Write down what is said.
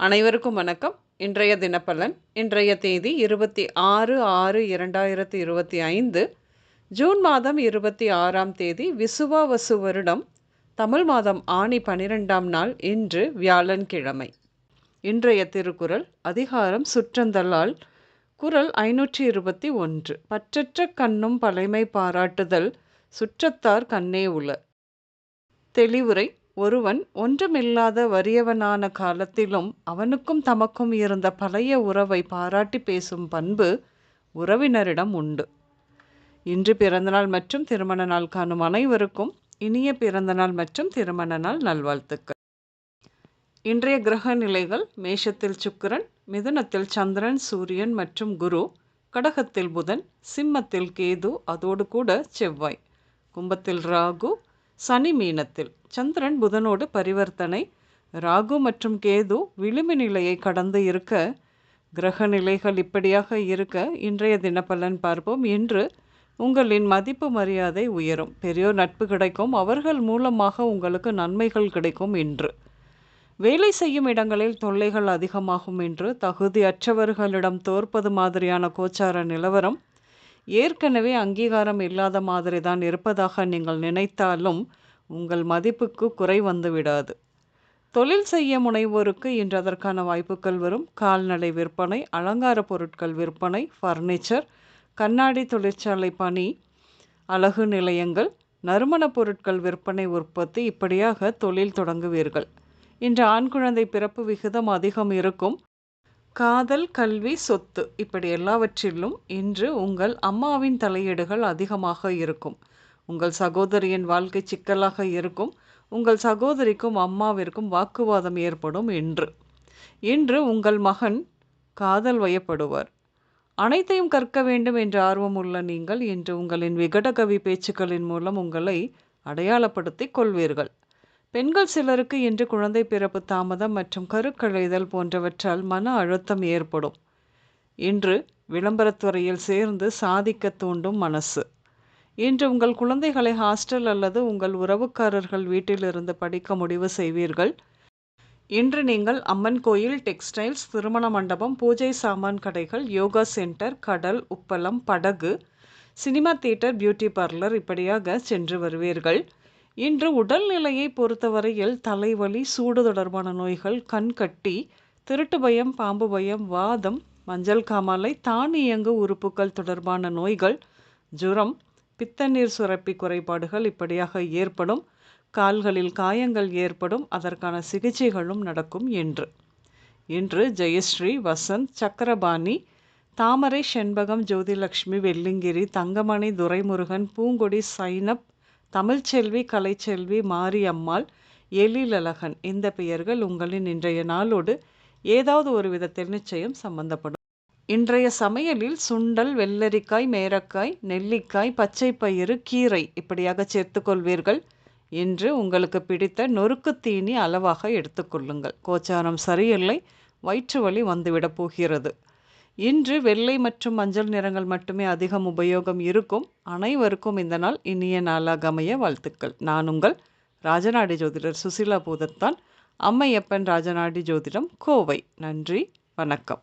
அனைவருக்கும் வணக்கம். இன்றைய தினப்பலன் இன்றைய தேதி இருபத்தி ஆறு ஆறு இரண்டாயிரத்தி இருபத்தி ஐந்து ஜூன் மாதம் இருபத்தி ஆறாம் தேதி விசுவாவசு வருடம் தமிழ் மாதம் ஆணி பனிரெண்டாம் நாள் இன்று வியாழன்கிழமை. இன்றைய திருக்குறள் அதிகாரம் சுற்றந்தலால் குரல் ஐநூற்றி இருபத்தி ஒன்று பற்றற்ற கண்ணும் பழைமை பாராட்டுதல் சுற்றத்தார் கண்ணே உல தெளிவுரை ஒருவன் ஒன்றுமில்லாத வறியவனான காலத்திலும் அவனுக்கும் தமக்கும் இருந்த பழைய உறவை பாராட்டி பேசும் பண்பு உறவினரிடம் உண்டு. இன்று பிறந்தநாள் மற்றும் திருமண நாள் காணும் அனைவருக்கும் இனிய பிறந்தநாள் மற்றும் திருமண நாள் நல்வாழ்த்துக்கள். இன்றைய கிரக நிலைகள் மேஷத்தில் சுக்கிரன் மிதுனத்தில் சந்திரன் சூரியன் மற்றும் குரு கடகத்தில் புதன் சிம்மத்தில் கேது அதோடு கூட செவ்வாய். கும்பத்தில் ராகு சனி மீனத்தில் சந்திரன் புதனோடு பரிவர்த்தனை ராகு மற்றும் கேது விளிம்பு நிலையை கடந்து இருக்க கிரக நிலைகள் இப்படியாக இருக்க இன்றைய தினப்பலன் பார்ப்போம். இன்று உங்களின் மதிப்பு மரியாதை உயரும். பெரியோர் நட்பு கிடைக்கும். அவர்கள் மூலமாக உங்களுக்கு நன்மைகள் கிடைக்கும் இன்று. வேலை செய்யும் இடங்களில் தொல்லைகள் அதிகமாகும் என்று தகுதியற்றவர்களிடம் தோற்பது மாதிரியான கோச்சார நிலவரம். ஏற்கனவே அங்கீகாரம் இல்லாத மாதிரி தான் இருப்பதாக நீங்கள் நினைத்தாலும் உங்கள் மதிப்புக்கு குறை வந்து விடாது தொழில் செய்ய முனைவோருக்கு இன்று அதற்கான வாய்ப்புகள் வரும். கால்நடை விற்பனை அலங்கார பொருட்கள் விற்பனை ஃபர்னிச்சர் கண்ணாடி தொழிற்சாலை பணி அழகு நிலையங்கள் நறுமணப் பொருட்கள் விற்பனை உற்பத்தி இப்படியாக தொழில் தொடங்குவீர்கள். இன்று ஆண் குழந்தை பிறப்பு விகிதம் அதிகம் இருக்கும். காதல் கல்வி சொத்து இப்படி எல்லாவற்றிலும் இன்று உங்கள் அம்மாவின் தலையீடுகள் அதிகமாக இருக்கும். உங்கள் சகோதரியின் வாழ்க்கை சிக்கலாக இருக்கும். உங்கள் சகோதரிக்கும் அம்மாவிற்கும் வாக்குவாதம் ஏற்படும் என்று இன்று உங்கள் மகன் காதல் வயப்படுவார். அனைத்தையும் கற்க வேண்டும் என்ற ஆர்வம் உள்ள நீங்கள் இன்று உங்களின் விகடகவி பேச்சுக்களின் மூலம் உங்களை அடையாளப்படுத்திக் கொள்வீர்கள். பெண்கள் சிலருக்கு இன்று குழந்தை பிறப்பு தாமதம் மற்றும் கருக்கழைதல் போன்றவற்றால் மன அழுத்தம் ஏற்படும். இன்று விளம்பரத்துறையில் சேர்ந்து சாதிக்க தூண்டும் மனசு. இன்று உங்கள் குழந்தைகளை ஹாஸ்டல் அல்லது உங்கள் உறவுக்காரர்கள் வீட்டிலிருந்து படிக்க முடிவு செய்வீர்கள். இன்று நீங்கள் அம்மன் கோயில் டெக்ஸ்டைல்ஸ் திருமண மண்டபம் பூஜை சாமான் கடைகள் யோகா சென்டர் கடல் உப்பளம் படகு சினிமா தியேட்டர் பியூட்டி பார்லர் இப்படியாக சென்று வருவீர்கள். இன்று உடல்நிலையை பொறுத்தவரையில் தலைவலி சூடு தொடர்பான நோய்கள் கண்கட்டி திருட்டு பயம் பாம்பு பயம் வாதம் மஞ்சள் காமாலை தானியங்கு உறுப்புகள் தொடர்பான நோய்கள் ஜுரம் பித்தநீர் சுரப்பி குறைபாடுகள் இப்படியாக ஏற்படும். கால்களில் காயங்கள் ஏற்படும். அதற்கான சிகிச்சைகளும் நடக்கும் என்று இன்று ஜெயஸ்ரீ வசந்த் சக்கரபாணி தாமரை செண்பகம் ஜோதிலட்சுமி வெள்ளிங்கிரி தங்கமணி துரைமுருகன் பூங்கொடி சைனப் தமிழ்ச்செல்வி கலைச்செல்வி மாரியம்மாள் எழிலழகன் இந்த பெயர்கள் உங்களின் இன்றைய நாளோடு ஏதாவது ஒரு விதத்தில் நிச்சயம் சம்பந்தப்படும். இன்றைய சமையலில் சுண்டல் வெள்ளரிக்காய் மேரக்காய் நெல்லிக்காய் பச்சை பயிறு கீரை இப்படியாக சேர்த்துக்கொள்வீர்கள் இன்று உங்களுக்கு பிடித்த நொறுக்கு தீனி அளவாக எடுத்துக்கொள்ளுங்கள் கோச்சாரம் சரியில்லை வயிற்று வலி வந்துவிடப் போகிறது. இன்று வெள்ளை மற்றும் மஞ்சள் நிறங்கள் மட்டுமே அதிகம் உபயோகம் இருக்கும். அனைவருக்கும் இந்த நாள் இனிய நாளாக அமைய வாழ்த்துக்கள். நான் உங்கள் ராஜநாடி ஜோதிடர் சுசிலா பூதத்தான். அம்மையப்பன் ராஜநாடி ஜோதிடம் கோவை. நன்றி. வணக்கம்.